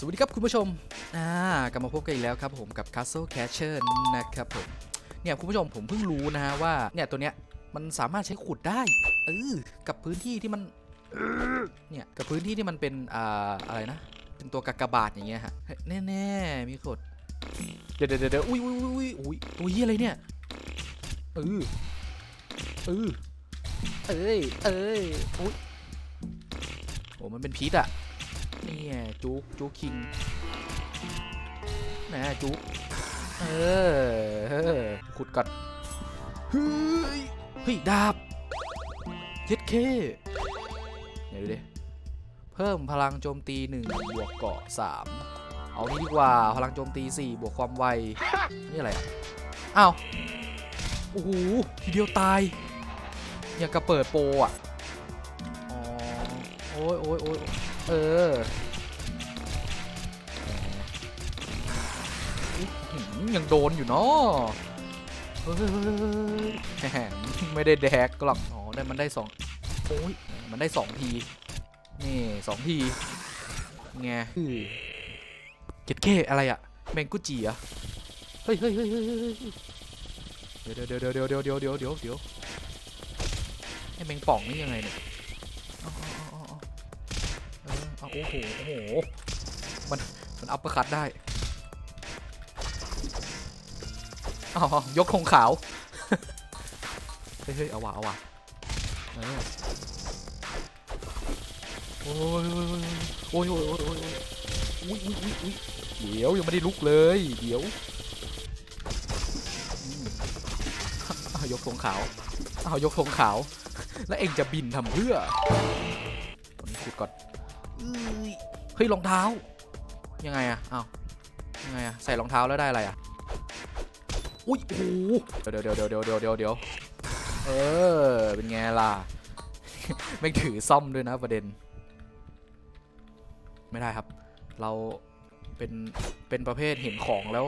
สวัสดีครับคุณผู้ชม อ่ากลับมาพบกันอีกแล้วครับผมกับ Castle Catcher นะครับผม เนี่ยคุณผู้ชมผมเพิ่งรู้นะฮะว่าเนี่ยตัวเนี้ยมันสามารถใช้ขุดได้ เออ กับพื้นที่ที่มัน เนี่ยกับพื้นที่ที่มันเป็นอ่าอะไรนะ เป็นตัวกากบาทอย่างเงี้ยฮะ แน่ๆมีกดเดี๋ยวเดี๋ยวเดี๋ยวอุ้ยอุ้ยอุ้ยอุ้ยตัวเฮียอะไรเนี่ย เออ เออ เอ้ย เอ้ยอุ้ยโอ้มันเป็นพิษอะ นี่ไงจุกจุกคิงนะจุกเออขุดก่อนเฮ้ยเฮ้ยดาบเย็ดเคเดี๋ยวดูดิเพิ่มพลังโจมตี 1 บวกเกาะ 3 เอานี้ดีกว่าพลังโจมตี 4 บวกความไว นี่อะไรอะอ้าวโอ้โหทีเดียวตายอย่างกับเปิดโปอะอ๋อโอ้ยโอ้ยโอ้ย เออยังโดนอยู่เนาะแหมไม่ได้แดกหรอกอ๋อได้มันได้สองโอ้ยมันได้สองทีนี่สองทีไงเก็ดเก้อะไรอะแมงกุจีอะเฮ้ยเฮ้ยเฮ้ยเดี๋ยวเดี๋ยวเดี๋ยวเดี๋ยวเดี๋ยวเดี๋ยวเดี๋ยวเดี๋ยวไอ้แมงป่องนี่ยังไงเนี่ย โอ้โห โอ้โห มัน มันอัปเปอร์คัตได้อ๋อยกธงขาว เฮ้ยเอาว่ะเอาว่ะโอ้ยโอ้ยโอ้ยโอ้ยโอ้ยโอ้ยอุ้ยอุ้ยอุ้ยอุ้ยเดี๋ยวยังไม่ได้ลุกเลย เดี๋ยวยกธงขาวเอายกธงขาว แล้วเองจะบินทำเพื่อตอนนี้ขุดก่อน เฮ้ยรองเท้า ยังไงอะอ้าวยังไงอะใส่รองเท้าแล้วได้อะไรอะอุ้ยโอ้โหเดี๋ยวเดี๋ยวเดี๋ยวเดี๋ยวเดี๋ยวเดี๋ยวเดี๋ยวเออเป็นไงล่ะไม่ถือซ่อมด้วยนะประเด็น ไม่ได้ครับ เราเป็นเป็นประเภทเห็นของแล้ว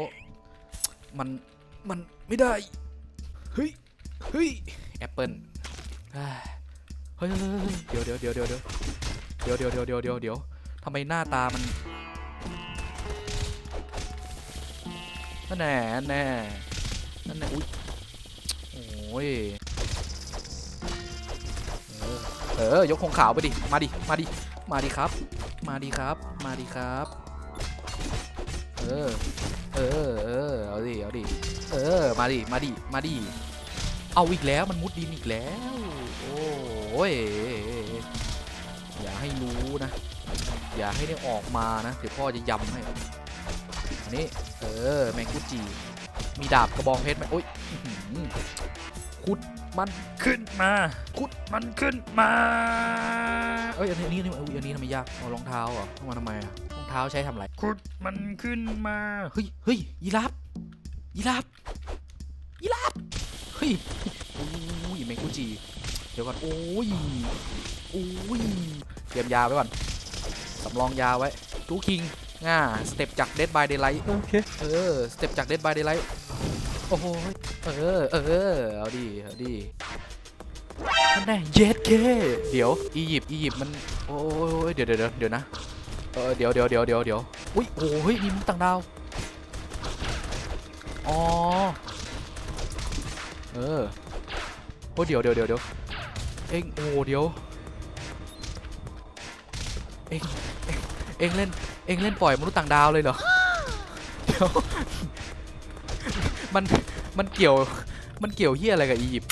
มันมันไม่ได้เฮ้ยเฮ้ยแอปเปิลเฮ้ยเฮ้ยเฮ้ยเฮ้ยเดี๋ยวเดี๋ยวเดี๋ยวเดี๋ยว เดี๋ยวเดี๋ยวเดี๋ยวเดี๋ยวเดี๋ยวเดี๋ยวทำไมหน้าตามันนั่นแน่แน่นั่นแน่อุ้ยโอ้ยเออยกคงขาวไปดิ มาดิ มาดิ มาดิครับ มาดิครับ มาดิครับ เออ เออ เออ เอาดิ เอาดิ เออ มาดิ มาดิ มาดิ เอาอีกแล้ว มันมุดดินอีกแล้ว โอ้ย ให้รู้นะ อย่าให้ได้ออกมานะเดี๋ยวพ่อจะยำให้อันนี้เออแมงกุจี มีดาบกระบองเพชรไหมโอ๊ยอื้อหือขุดมันขึ้นมาขุดมันขึ้นมาเอ้ยอันนี้อันนี้อุ๊ยอันนี้ทำไมยากเอารองเท้าเหรอต้องมาทำไมอะรองเท้าใช้ทำอะไรขุดมันขึ้นมาเฮ้ยเฮ้ยยีราฟยีราฟยีราฟเฮ้ยโอ้ยแมงกุจีเดี๋ยวก่อนโอ้ยโอ้ย เตรียมยาไว้ก่อนสำรองยาไว้ทูคิงง่าสเต็ปจาก Dead by Daylight โอเคเออสเต็ปจาก Dead by Daylight โอ้โหเออเออเอาดิเอาดินั่นแน่เย็ดเคเดี๋ยวอียิปต์อียิปต์มันโอ้ยเดี๋ยวเดี๋ยวเดี๋ยวเดี๋ยวนะเออเดี๋ยวเดี๋ยวเดี๋ยวเดี๋ยวเดี๋ยวอุ้ยโอ้ยมีมนุษย์ต่างดาวอ๋อเออโอ้ยเดี๋ยวเดี๋ยวเดี๋ยวเดี๋ยวเอ็งโอ้เดี๋ยว เองเองเองเล่นเองเล่นปล่อยมนุษย์ต่างดาวเลยเหรอเดี๋ยวมันมันเกี่ยวมันเกี่ยวเฮียอะไรกับอียิปต์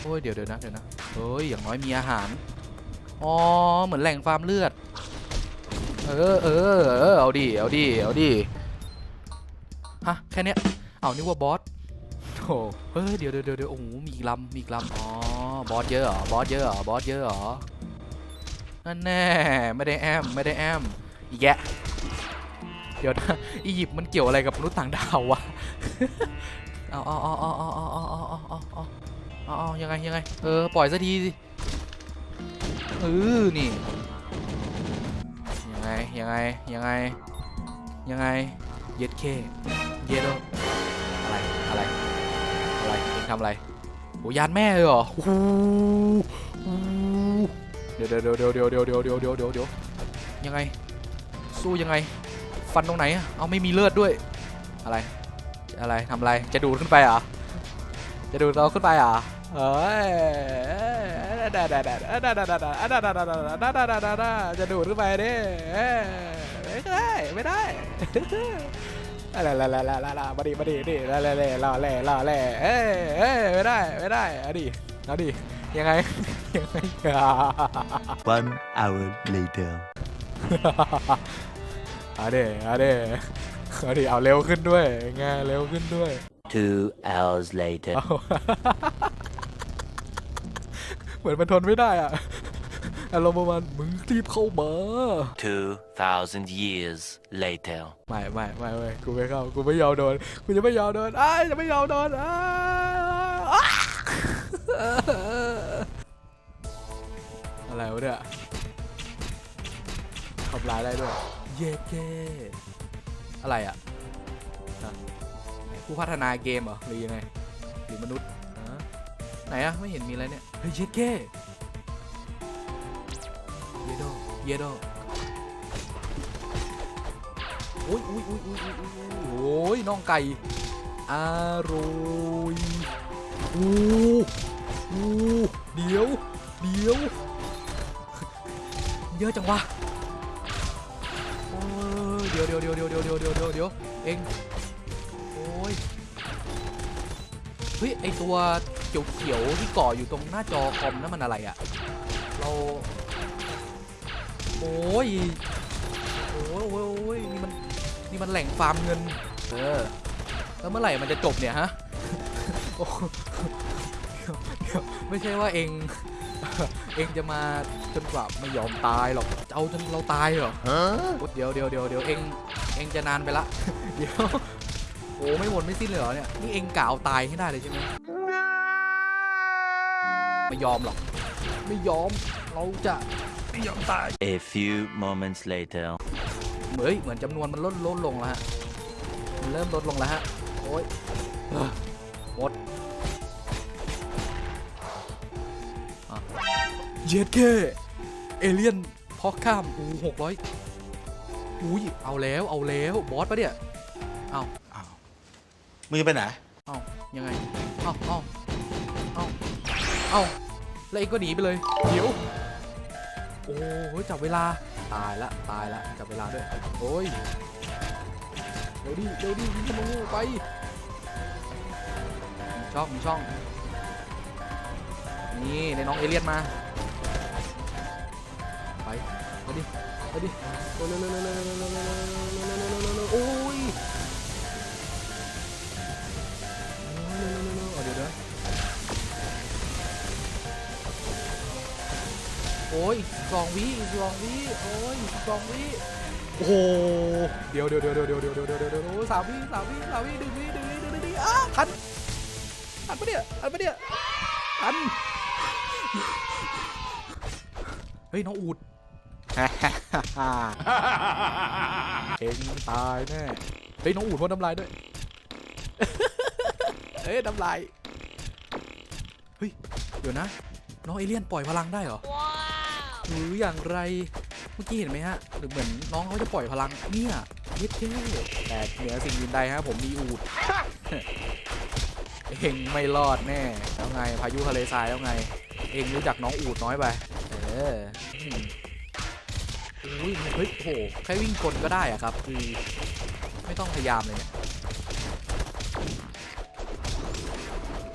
โอ้ยเดี๋ยวเดี๋ยวนะเดี๋ยวนะเฮ้ยอย่างน้อยมีอาหารอ๋อเหมือนแหล่งฟาร์มเลือด เออเออเออเอาดิเอาดิเอาดิฮะแค่เนี้ยเอานึกว่าบอสโธ่เฮ้ยเดี๋ยวเดี๋ยวเดี๋ยวเดี๋ยวโอ้โหมีอีกลำมีอีกลำอ๋อบอสเยอะเหรอบอสเยอะเหรอบอสเยอะเหรอ นั่นแน่ไม่ได้แอมไม่ได้แอมอีแยะเดี๋ยวนะอียิปต์มันเกี่ยวอะไรกับมนุษย์ต่างดาววะเอาเอาเอาเอาเอาเอาเอาเอาเอาเอาเอาเอาเอายังไงยังไงเออปล่อยสักทีสิเออนี่ยังไงยังไงยังไงยังไงเย็ดเคเย็ดอะไรอะไรอะไรเองทำอะไรโหยานแม่เลยเหรอโอ้โห เดี๋ยวเดี๋ยวเดี๋ยวเดี๋ยวเดี๋ยวเดี๋ยวเดี๋ยวเดี๋ยวเดี๋ยวเดี๋ยวยังไง สู้ยังไง ฟันตรงไหนอะเอาไม่มีเลือดด้วย อะไร อะไรทำอะไร จะดูดขึ้นไปเหรอ จะดูดเราขึ้นไปเหรอเอ้ยจะดูดขึ้นไปดิไม่ได้ ไม่ได้อะไรละละละละละมาดิมาดิดิละละละละละละละเอ้ยเอ้ยไม่ได้ ไม่ได้อดิเอาดิยังไง One hour later. เอาดิเอาดิเอาดิเอาเร็วขึ้นด้วยไงเร็วขึ้นด้วย Two hours later. เอาเหมือนมันทนไม่ได้อะอารมณ์ประมาณมึงรีบเข้ามา Two thousand years later. ไม่ไม่ไม่ไม่กูไม่เข้ากูไม่ยอมโดนกูจะไม่ยอมโดนอ้ายจะไม่ยอมโดนอ้าย อะไรวะเนี่ยทำลายได้ด้วย เย้เก้อะไรอะผู้พัฒนาเกมเหรอหรือยังไงหรือมนุษย์ไหนอะไม่เห็นมีอะไรเนี่ย เฮ้ยเย้เก้เยโดเยโดโอ้ยอุ้ยอุ้ยอุ้ยอุ้ยอุ้ยโอ้ยน้องไก่อร่อยอู้อู้เดี๋ยว เดี๋ยว เยอะจังวะโอ้ยเดี๋ยวเดี๋ยวเดี๋ยวเดี๋ยวเดี๋ยวเดี๋ยวเดี๋ยวเดี๋ยวเองโอ้ยเฮ้ยไอตัวเขียวๆที่ก่ออยู่ตรงหน้าจอคอมนั่นมันอะไรอะเราโอ้ยโอ้ยโอ้ยโอ้ยนี่มันนี่มันแหล่งฟาร์มเงินเออแล้วเมื่อไหร่มันจะจบเนี่ยฮะโอ้ยไม่ใช่ว่าเอง เองจะมาจนกว่าไม่ยอมตายหรอกจะเอาจนเราตายเหรอ Huh? โอ๊ยเดี๋ยวเดี๋ยวเดี๋ยวเดี๋ยวเองเองจะนานไปละ เดี๋ยวโอ้ไม่หมดไม่สิ้นเลยเหรอเนี่ยนี่เองกล่าวตายให้ได้เลยใช่ไหมไม่ยอมหรอก ไม่ยอมเราจะไม่ยอมตาย A few moments later. เฮ้ยเหมือนจำนวนมันลดลดลงแล้วฮะมันเริ่มลดลงแล้วฮะโอ้ยเอ้อหมด เย็ดเก้เอเลียนพอข้ามอูหกร้อยอุ้ยเอาแล้วเอาแล้วบอสปะเนี่ยเอาอ้าวมึงจะไปไหนเอายังไงเอาเอาเอาเอาแล้วเองก็หนีไปเลยเดี๋ยวโอ้ยจับเวลาตายละตายละจับเวลาด้วยโอ้ยเดี๋ยวดิเดี๋ยวดิยิงธนูไปมีช่องมีช่องนี่ในน้องเอเลียนมา ไปเอาดิเอาดิเร็วเร็วเร็วเร็วเร็วเร็วเร็วเร็วเร็วเร็วเร็วเร็วเร็วเร็วโอ้ยเอาเดี๋ยวเดี๋ยวโอ้ยสองวิสองวิโอ้ยสองวิโอ้โหเดี๋ยวเดี๋ยวเดี๋ยวเดี๋ยวเดี๋ยวเดี๋ยวเดี๋ยวเดี๋ยวเดี๋ยวเดี๋ยวโอ้สามวิสามวิสามวิหนึ่งวิหนึ่งวิหนึ่งวิดึงวิอ้าทันทันปะเนี่ยทันปะเนี่ยทันเฮ้ยน้องอูด เองตายแน่เฮ้ยน้องอูดพ่นน้ำลายด้วยเอ้ยน้ำลายเฮ้ยเดี๋ยวนะ น้องเอเลี่ยนปล่อยพลังได้เหรอหรืออย่างไรเมื่อกี้เห็นไหมฮะหรือเหมือนน้องเขาจะปล่อยพลังเนี่ยเย็ดเท่แต่เหนือสิ่งอื่นใดฮะผมมีอูดเองไม่รอดแน่แล้วไงพายุทะเลทรายแล้วไง เองรู้จักน้องอูดน้อยไปเออ อืมอุ้ยเฮ้ยโหแค่วิ่งชนก็ได้อะครับ คือไม่ต้องพยายามเลยเนี่ย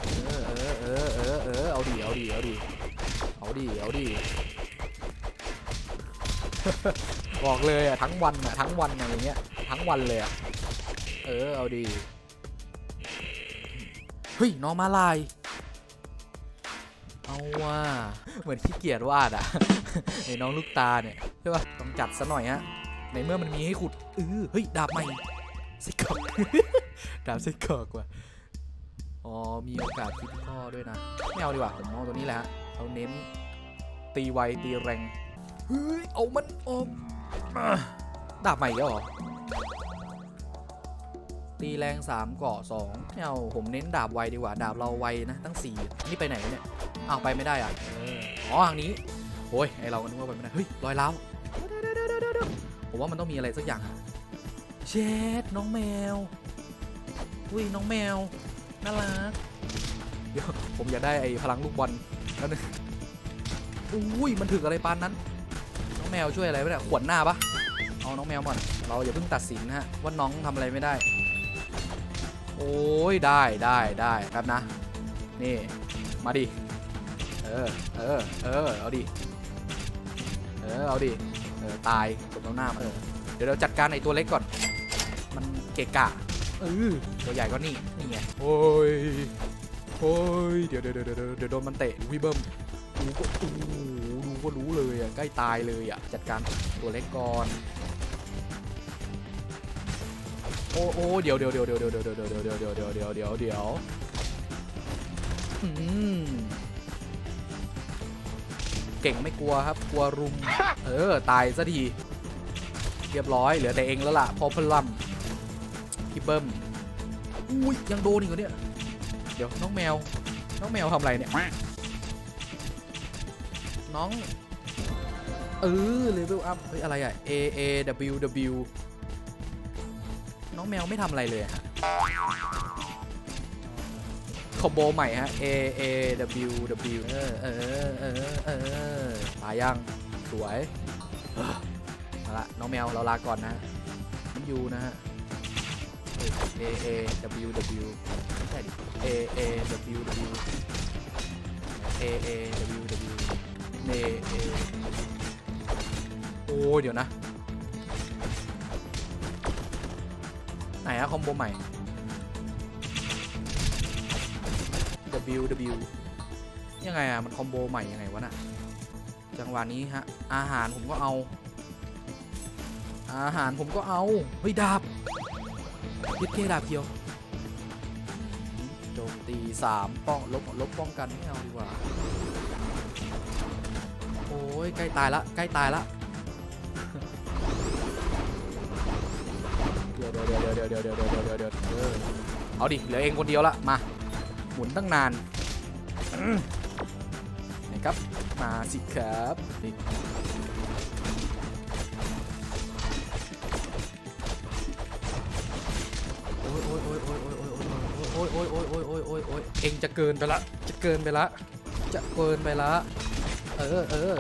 เออเออเออเออเออเอาดิเอาดิเอาดิเอาดิเอาดิบอกเลยอะทั้งวันอะทั้งวันอะอย่างเงี้ยทั้งวันเลยอะเออเอาดิเฮ้ยน้องมาลายเอาว่าเหมือนขี้เกียจวาดอะไอ้น้องลูกตาเนี่ยใช่ป่ะ จัดซะหน่อยฮะ ในเมื่อมันมีให้ขุดเออเฮ้ย ดาบใหม่ไส้กรอก ดาบไส้กรอกว่ะอ๋อ มีโอกาสคิดข้อด้วยนะไม่เอาดีกว่าผมเอาตัวนี้แหละฮะเราเน้น ตีไวตีแรงเฮ้ยเอามันออกมาดาบใหม่อีกแล้วเหรอตีแรง3เกาะ2ไม่เอาผมเน้นดาบไวดีกว่า ดาบเราไวนะตั้ง4นี่ไปไหนเนี่ยอ้าวไปไม่ได้อะอ๋อทางนี้โอ้ยไอเราก็นึกว่าไปไม่ได้เฮ้ยลอยล้า ผมว่ามันต้องมีอะไรสักอย่างเช็ดน้องแมว อุ้ยน้องแมวน่ารัก เดี๋ยวผมอยากได้ไอ้พลังลูกบอลแล้วนึงอุ้ยมันถึกอะไรปานนั้น น้องแมวช่วยอะไรไม่ได้ขวนหน้าปะเอาน้องแมวก่อน เราอย่าเพิ่งตัดสินนะฮะว่าน้องทำอะไรไม่ได้ โอ้ยได้ได้ได้ครับนะ นี่มาดิ เออ เออ เออ เอาดิ เออ เอาดิ เออตายตบน้ำหน้ามาเออเดี๋ยวเราจัดการไอ้ตัวเล็กก่อน มันเกะกะเออตัวใหญ่ก็นี่นี่ไงโอ้ยโอ้ยเดี๋ยวเดี๋ยวเดี๋ยวเดี๋ยวเดี๋ยวโดนมันเตะดูพี่เบิ้มดูก็โอ้โหดูก็รู้เลยอะใกล้ตายเลยอะจัดการตัวเล็กก่อนโอ้โอ้เดี๋ยวเดี๋ยวเดี๋ยวเดี๋ยวเดี๋ยวเดี๋ยวเดี๋ยวเดี๋ยวเดี๋ยวเดี๋ยวเดี๋ยวเดี๋ยว เก่งไม่กลัวครับ กลัวรุม เออ ตายซะที เรียบร้อย เหลือแต่เองแล้วล่ะ พอพลัมพี่เบิ้มอุ้ย ยังโดนอีกเหรอเนี่ย เดี๋ยวน้องแมว น้องแมวทำอะไรเนี่ย น้อง เออเลเวลอัพ เฮ้ย อะไรอะ A A W W น้องแมวไม่ทำอะไรเลยฮะ คอมโบใหม่ฮะ A A W W เออเออเออเออตายยังสวยมาละน้องแมวเราลาก่อนนะมันยูนะฮะ A A W W ไม่ใช่ดิ A A W W A A W W A A โอ้ยเดี๋ยวนะ ไหนอะคอมโบใหม่ W W ยังไงอะมันคอมโบใหม่ยังไงวะน่ะ จังหวะนี้ฮะ อาหารผมก็เอา อาหารผมก็เอา เฮ้ย ดาบยึดเคดาบเคียวโจมตีสามป้องลบลบป้องกันไม่เอาดีกว่า โอ้ย ใกล้ตายละ ใกล้ตายละ เดี๋ยวเดี๋ยวเดี๋ยวเดี๋ยวเดี๋ยวเดี๋ยวเดี๋ยวเดี๋ยวเดี๋ยวเอาดิ เหลือเองคนเดียวละ มา หมุนตั้งนานอืมไหนครับ มาสิครับโอ้ยโอ้ยโอ้ยโอ้ยโอ้ยโอ้ยโอ้ยโอ้ยโอ้ยโอ้ยโอ้ยโอ้ยเองจะเกินไปละ จะเกินไปละ จะเกินไปละ เออเออ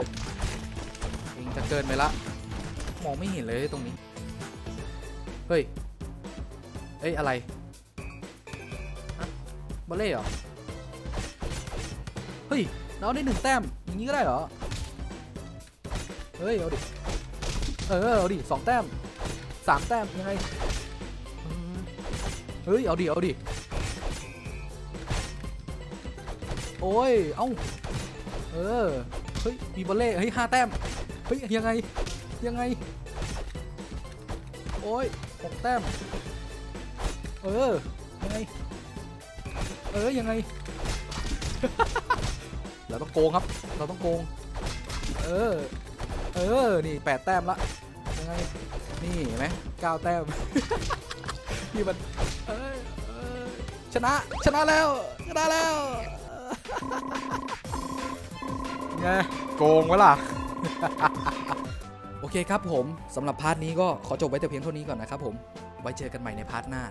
เองจะเกินไปละ มองไม่เห็นเลยตรงนี้ เฮ้ย เอ้ยอะไร อลเล่เหรอ เฮ้ย เราได้หนึ่งแต้ม อย่างนี้ก็ได้เหรอ เฮ้ย เอาดิ เออ เอาดิสองแต้มสามแต้มยังไง เฮ้ย เอาดิ เอาดิ โอ้ย เอ้า เออ เฮ้ย มีบอลเล่ เฮ้ยห้าแต้ม เฮ้ย ยังไง ยังไง โอ้ยหกแต้ม เออ เออยังไง เราต้องโกงครับ เราต้องโกง เออ เออ นี่แปดแต้มละ ยังไง นี่เห็นไหมเก้าแต้ม นี่มันเอยเอยชนะ ชนะแล้ว ชนะแล้วไงโกงวะล่ะโอเคครับผมสำหรับพาร์ทนี้ก็ขอจบไว้แต่เพียงเท่านี้ก่อนนะครับผม ไว้เจอกันใหม่ในพาร์ทหน้า